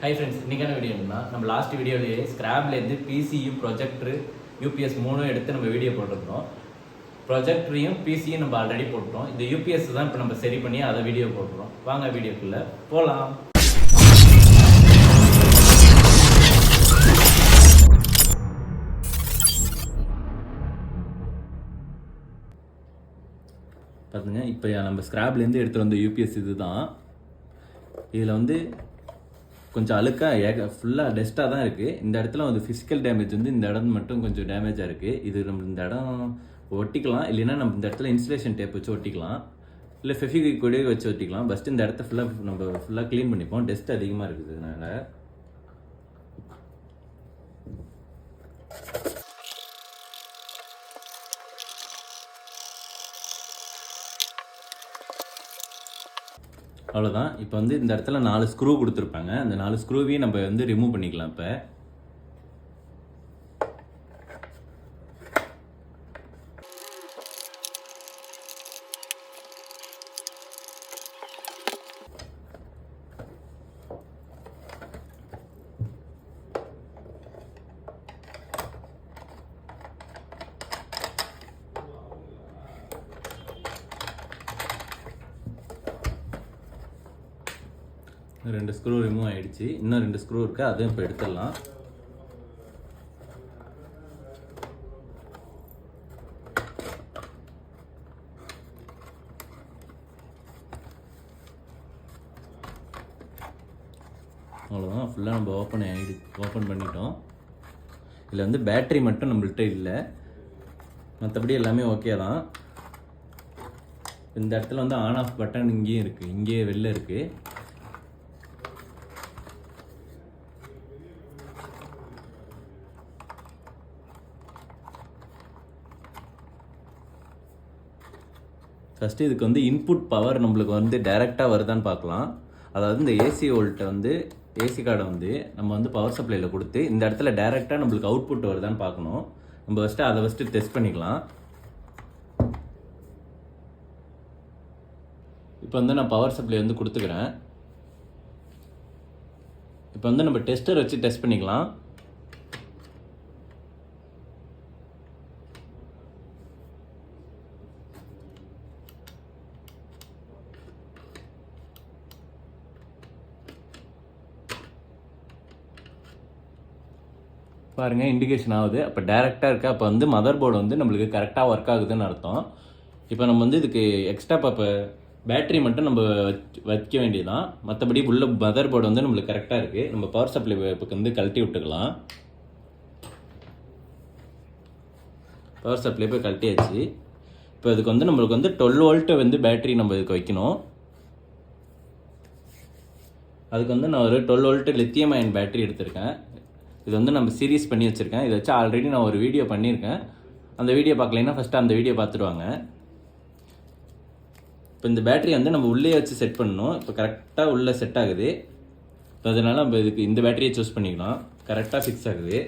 Hi friends இன்றைக்கான video என்னன்னா நம்ம லாஸ்ட் வீடியோலேயே ஸ்க்ராப்லேருந்து பிசியும் ப்ரொஜெக்டரு யூபிஎஸ் மூணும் எடுத்து நம்ம வீடியோ போட்டிருந்தோம் ப்ரொஜெக்டரையும் பிசியும் நம்ம ஆல்ரெடி போட்டோம் இந்த யூபிஎஸ் தான் இப்போ நம்ம சரி பண்ணி அதை வீடியோ போட்டுறோம். வாங்க வீடியோக்குள்ளே போகலாம் பார்த்துங்க இப்போ நம்ம ஸ்க்ராப்லேருந்து எடுத்துகிட்டு வந்த யூபிஎஸ் இது தான் இதில் வந்து கொஞ்சம் அழுக்காக ஏக ஃபுல்லாக டஸ்ட்டாக தான் இருக்குது இந்த இடத்துல வந்து ஃபிசிக்கல் டேமேஜ் வந்து இந்த இடம் மட்டும் கொஞ்சம் டேமேஜாக இருக்குது இது நம்ம இந்த இடம் ஒட்டிக்கலாம். இல்லைன்னா நம்ம இந்த இடத்துல இன்சுலேஷன் டேப் வச்சு ஒட்டிக்கலாம். இல்லை ஃபெஃபிக் கூட வச்சு ஒட்டிக்கலாம். ஃபஸ்ட்டு இந்த இடத்த ஃபுல்லாக நம்ம ஃபுல்லாக க்ளீன் பண்ணிப்போம். டஸ்ட் அதிகமாக இருக்குது அதனால் அவ்வளோதான் இப்போ வந்து இந்த இடத்துல நாலு ஸ்க்ரூ கொடுத்துருப்பாங்க. அந்த நாலு ஸ்க்ரூவையும் நம்ம வந்து ரிமூவ் பண்ணிக்கலாம் இப்போ. ரெண்டு ஸ்க்ரூ ரிமூவ் ஆயிடுச்சு. இன்னும் ரெண்டு ஸ்க்ரூ இருக்கு அதையும் இப்போ எடுத்துடலாம். அவ்வளோதான் ஃபுல்லாக நம்ம ஓப்பன் ஆகிடு ஓப்பன் பண்ணிட்டோம். இதில் வந்து பேட்டரி மட்டும் நம்மள்கிட்ட இல்லை. மற்றபடி எல்லாமே ஓகே தான். இந்த இடத்துல வந்து ஆன் ஆஃப் பட்டன் இங்கேயும் இருக்குது இங்கேயே வெளில இருக்குது ஃபஸ்ட்டு இதுக்கு வந்து இன்புட் பவர் நம்மளுக்கு வந்து டைரெக்டாக வருதான்னு பார்க்கலாம். அதாவது இந்த ஏசி ஓல்ட்டை வந்து ஏசி கார்டை வந்து நம்ம வந்து பவர் சப்ளையில் கொடுத்து இந்த இடத்துல டைரெக்டாக நம்மளுக்கு அவுட்புட் வருதான்னு பார்க்கணும். நம்ம ஃபஸ்ட்டு அதை ஃபஸ்ட்டு டெஸ்ட் பண்ணிக்கலாம். இப்போ வந்து நான் பவர் சப்ளை வந்து கொடுத்துக்கிறேன். இப்போ வந்து நம்ம டெஸ்டர் வச்சு டெஸ்ட் பண்ணிக்கலாம். பாருங்கள் இண்டிகேஷன் ஆகுது. அப்போ டேரெக்டாக இருக்கா? அப்போ வந்து மதர் போர்டு வந்து நம்மளுக்கு கரெக்டாக ஒர்க் ஆகுதுன்னு அர்த்தம். இப்போ நம்ம வந்து இதுக்கு எக்ஸ்ட்ரா இப்போ பேட்டரி மட்டும் நம்ம வைக்க வேண்டியதுதான். மற்றபடி உள்ள மதர் போர்டு வந்து நம்மளுக்கு கரெக்டாக இருக்குது நம்ம பவர் சப்ளை இப்போ வந்து கழட்டி விட்டுக்கலாம். பவர் சப்ளை போய் கழட்டியாச்சு. இப்போ இதுக்கு வந்து நம்மளுக்கு வந்து டுவெல் வோல்ட்டு வந்து பேட்டரி நம்ம இதுக்கு வைக்கணும். அதுக்கு வந்து நான் ஒரு twelve volt lithium ion battery எடுத்திருக்கேன். இது வந்து நம்ம சீரியஸ் பண்ணி வச்சுருக்கேன். இதை வச்சு ஆல்ரெடி நான் ஒரு வீடியோ பண்ணியிருக்கேன். அந்த வீடியோ பார்க்கலைன்னா ஃபஸ்ட்டு அந்த வீடியோ பார்த்துருவாங்க இப்போ இந்த பேட்டரி வந்து நம்ம உள்ளே வச்சு செட் பண்ணணும். இப்போ கரெக்டாக உள்ளே செட் ஆகுது. இப்போ அதனால நம்ம இதுக்கு இந்த பேட்டரியை சூஸ் பண்ணிக்கலாம். கரெக்டாக ஃபிக்ஸ் ஆகுது.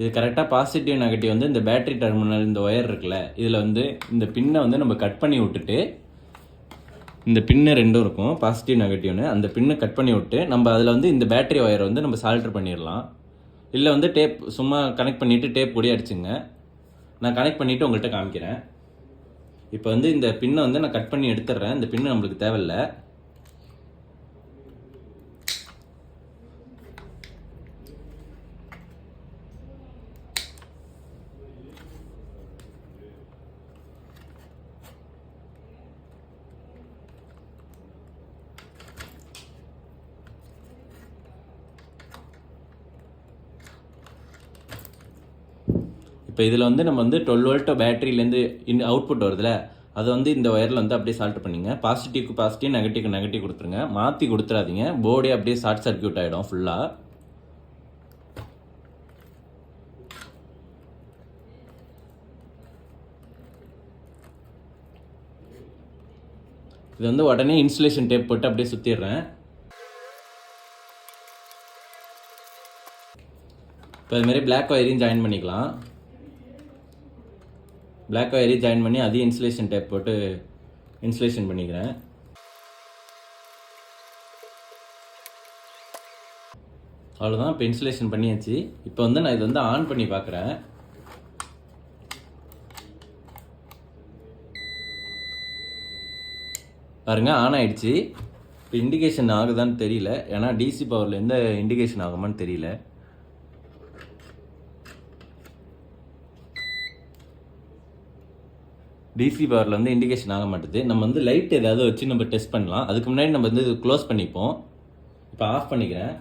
இது கரெக்டாக பாசிட்டிவ் நெகட்டிவ் வந்து இந்த பேட்டரி டெர்மினல் இந்த ஒயர் இருக்குல்ல இதில் வந்து இந்த பின்னை வந்து நம்ம கட் பண்ணி விட்டுட்டு இந்த பின்னு ரெண்டும் இருக்கும் பாசிட்டிவ் நெகட்டிவ்னு அந்த பின்னை கட் பண்ணி விட்டு நம்ம அதில் வந்து இந்த பேட்டரி ஒயரை வந்து நம்ம சால்டர் பண்ணிடலாம் இல்லை வந்து டேப் சும்மா கனெக்ட் பண்ணிவிட்டு டேப் கூட அடிச்சுங்க. நான் கனெக்ட் பண்ணிவிட்டு உங்கள்கிட்ட காமிக்கிறேன். இப்போ வந்து இந்த பின்னை வந்து நான் கட் பண்ணி எடுத்துடுறேன் இந்த பின்னு நம்மளுக்கு தேவையில்ல. இப்போ இதில் வந்து நம்ம வந்து டுவெல் வோல்ட்டோ பேட்டரியிலேருந்து இன் அவுட்புட் வருதுல அதை வந்து இந்த ஒயரில் வந்து அப்படியே சால்ட் பண்ணிங்க. பாசிட்டிவ்க்கு பாசிட்டிவ் நெகட்டிவ்க்கு நெகட்டிவ் கொடுத்துருங்க. மாற்றி கொடுத்துறாதீங்க. போர்டே அப்படியே ஷார்ட் சர்க்யூட் ஆகிடும் ஃபுல்லாக இது வந்து உடனே இன்சுலேஷன் டேப் போட்டு அப்படியே சுற்றிடுறேன் இப்போ அதுமாரி பிளாக் ஒயரையும் ஜாயின் பண்ணிக்கலாம். பிளாக் ஒயரையும் ஜாயின் பண்ணி அதையும் இன்சுலேஷன் டேப் போட்டு இன்சுலேஷன் பண்ணிக்கிறேன். அவ்வளோதான் இப்போ இன்சுலேஷன் பண்ணியாச்சு. இப்போ வந்து நான் இது வந்து ஆன் பண்ணி பார்க்குறேன். பாருங்கள் ஆன் ஆகிடுச்சு இப்போ இண்டிகேஷன் ஆகுதான்னு தெரியல. ஏன்னா டிசி பவரில் எந்த இண்டிகேஷன் ஆகுமான்னு தெரியல. டிசி பவரில் வந்து இண்டிகேஷன் ஆக மாட்டேது. நம்ம வந்து லைட் ஏதாவது வச்சு நம்ம டெஸ்ட் பண்ணலாம். அதுக்கு முன்னாடி நம்ம வந்து க்ளோஸ் பண்ணிப்போம். இப்போ ஆஃப் பண்ணிக்கிறேன்.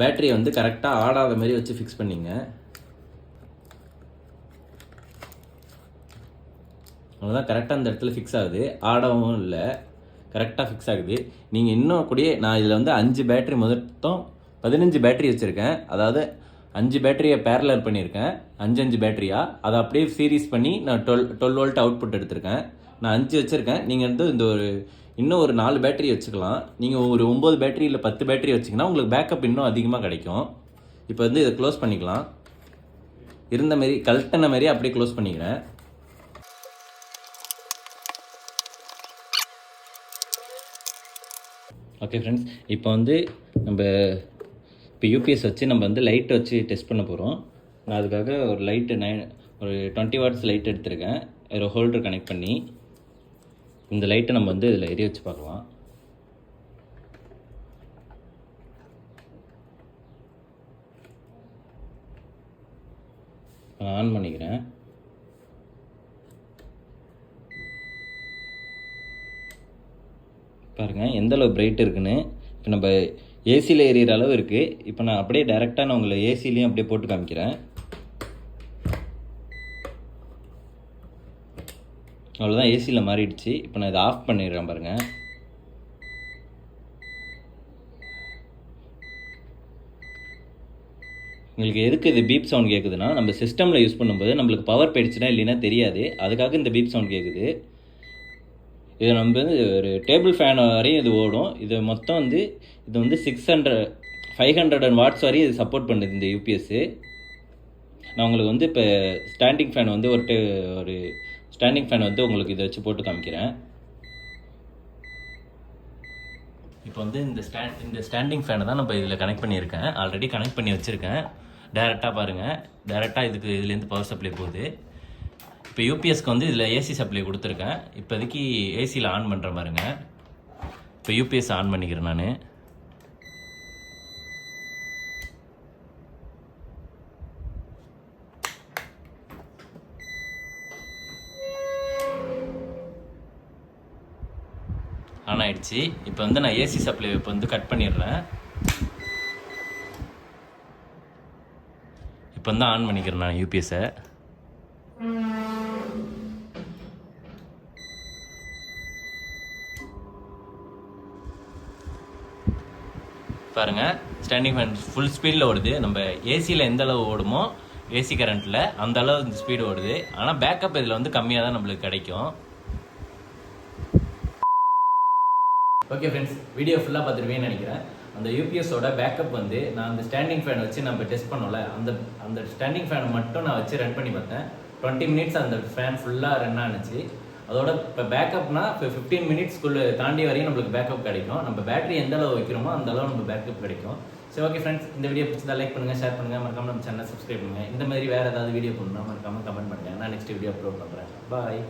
பேட்டரியை வந்து கரெக்டாக ஆடாத மாதிரி வச்சு ஃபிக்ஸ் பண்ணிங்க. அவ்வளோதான் கரெக்டாக அந்த இடத்துல ஃபிக்ஸ் ஆகுது. ஆடவும் இல்லை. கரெக்டாக ஃபிக்ஸ் ஆகுது. நீங்கள் இன்னும் கூடயே நான் இதில் வந்து அஞ்சு பேட்டரி மொத்தம் பதினஞ்சு பேட்டரி வச்சுருக்கேன். அதாவது அஞ்சு பேட்டரியை பேரலர் பண்ணியிருக்கேன். அஞ்சு அஞ்சு பேட்டரியாக அதை அப்படியே சீரீஸ் பண்ணி நான் டுவெல் டுவெல் வோல்ட் அவுட்புட் எடுத்திருக்கேன். நான் அஞ்சு வச்சுருக்கேன். நீங்கள் வந்து இந்த ஒரு இன்னும் ஒரு நாலு பேட்டரி வச்சுக்கலாம். நீங்கள் ஒரு ஒம்பது பேட்டரி இல்லை பத்து பேட்டரி வச்சிங்கன்னா உங்களுக்கு பேக்கப் இன்னும் அதிகமாக கிடைக்கும். இப்போ வந்து இதை க்ளோஸ் பண்ணிக்கலாம். இருந்த மாரி கழட்டின மாரி அப்படியே க்ளோஸ் பண்ணிக்கிறேன். ஓகே ஃப்ரெண்ட்ஸ் இப்போ வந்து நம்ம இப்போ யூபிஎஸ் வச்சு நம்ம வந்து லைட் வச்சு டெஸ்ட் பண்ண போகிறோம் நான் அதுக்காக ஒரு லைட்டு நைன் ஒரு டுவெண்ட்டி வாட்ஸ் லைட் எடுத்திருக்கேன். ஒரு ஹோல்டர் கனெக்ட் பண்ணி இந்த லைட்டை நம்ம வந்து இதில் எரிய வச்சு பார்க்கலாம். ஆன் பண்ணிக்கிறேன். பாருங்கள் எந்தளவு பிரைட் இருக்குன்னு. இப்போ நம்ம ஏசியில் ஏறிகிற அளவு இருக்குது இப்போ நான் அப்படியே டைரெக்டாக நான் உங்களை ஏசிலையும் அப்படியே போட்டு காமிக்கிறேன். அவ்வளோதான் ஏசியில் மாறிடுச்சு. இப்போ நான் இதை ஆஃப் பண்ணிடுறேன் பாருங்கள் உங்களுக்கு எதுக்கு இது பீப் சவுண்ட் கேட்குதுன்னா நம்ம சிஸ்டமில் யூஸ் பண்ணும்போது நம்மளுக்கு பவர் போயிடுச்சுன்னா இல்லைன்னா தெரியாது. அதுக்காக இந்த பீப் சவுண்ட் கேட்குது இது நம்ம வந்து ஒரு டேபிள் ஃபேன் வரையும் இது ஓடும். இது மொத்தம் வந்து இது வந்து six hundred five hundred and watts வரையும் இது சப்போர்ட் பண்ணுது இந்த யூபிஎஸ்ஸு நான் உங்களுக்கு வந்து இப்போ ஸ்டாண்டிங் ஃபேன் வந்து ஒரு டே ஒரு ஸ்டாண்டிங் ஃபேன் வந்து உங்களுக்கு இதை வச்சு போட்டு காமிக்கிறேன். இப்போ வந்து இந்த ஸ்டாண்ட் இந்த ஸ்டாண்டிங் ஃபேனை தான் நம்ம இதில் கனெக்ட் பண்ணியிருக்கேன். ஆல்ரெடி கனெக்ட் பண்ணி வச்சுருக்கேன். டேரெக்டாக பாருங்கள் டேரெக்டாக இதுக்கு இதுலேருந்து பவர் சப்ளை போகுது. இப்போ யூபிஎஸ்க்கு வந்து இதில் ஏசி சப்ளை கொடுத்துருக்கேன். இப்போதைக்கு ஏசியில் ஆன் பண்ணுற பாருங்க. இப்போ யூபிஎஸ் ஆன் பண்ணிக்கிறேன் நான். ஆன் ஆயிடுச்சு. இப்போ வந்து நான் ஏசி சப்ளை இப்போ வந்து கட் பண்ணிடுறேன். இப்போ வந்து ஆன் பண்ணிக்கிறேன் நான் யூபிஎஸை பாருங்க. ஸ்டாண்டிங் ஃபேன் ஃபுல் ஸ்பீடில் ஓடுது. நம்ம ஏசியில் எந்த அளவு ஓடுமோ ஏசி கரண்ட்டில் அந்த அளவு இந்த ஸ்பீடு ஓடுது. ஆனால் பேக்கப் இதில் வந்து கம்மியாக தான் நம்மளுக்கு கிடைக்கும். ஓகே ஃப்ரெண்ட்ஸ் வீடியோ ஃபுல்லாக பார்த்துருவேன்னு நினைக்கிறேன். அந்த யூபிஎஸோட பேக்கப் வந்து நான் அந்த ஸ்டாண்டிங் ஃபேன் வச்சு நம்ம டெஸ்ட் பண்ணோம்ல அந்த அந்த ஸ்டாண்டிங் ஃபேனை மட்டும் நான் வச்சு ரன் பண்ணி பார்த்தேன். டுவெண்ட்டி மினிட்ஸ் அந்த ஃபேன் ஃபுல்லாக ரன் ஆனுச்சு. அதோட இப்போ பேக்கப்னா இப்போ ஃபிஃப்டீன் மினிட்ஸ்க்குள்ளே தாண்டி வரையும் நம்மளுக்கு பேக்கப் கிடைக்கும். நம்ம பேட்டரி எந்த அளவு வைக்கிறோமோ அந்த அளவு நம்ம பேக்கப் கிடைக்கும். சரி ஓகே ஃப்ரெண்ட்ஸ் இந்த வீடியோ பிடிச்சதா லைக் பண்ணுங்கள் ஷேர் பண்ணுங்கள் மறக்காமல் நம்ம சேனல் சப்ஸ்கிரைப் பண்ணுங்கள் இந்த மாதிரி வேறு ஏதாவது வீடியோ பண்ணணும் மறக்காமல் கமெண்ட் பண்ணுங்கள் நான் நெக்ஸ்ட் வீடியோ அப்லோட் பண்ணுறேன் பாய்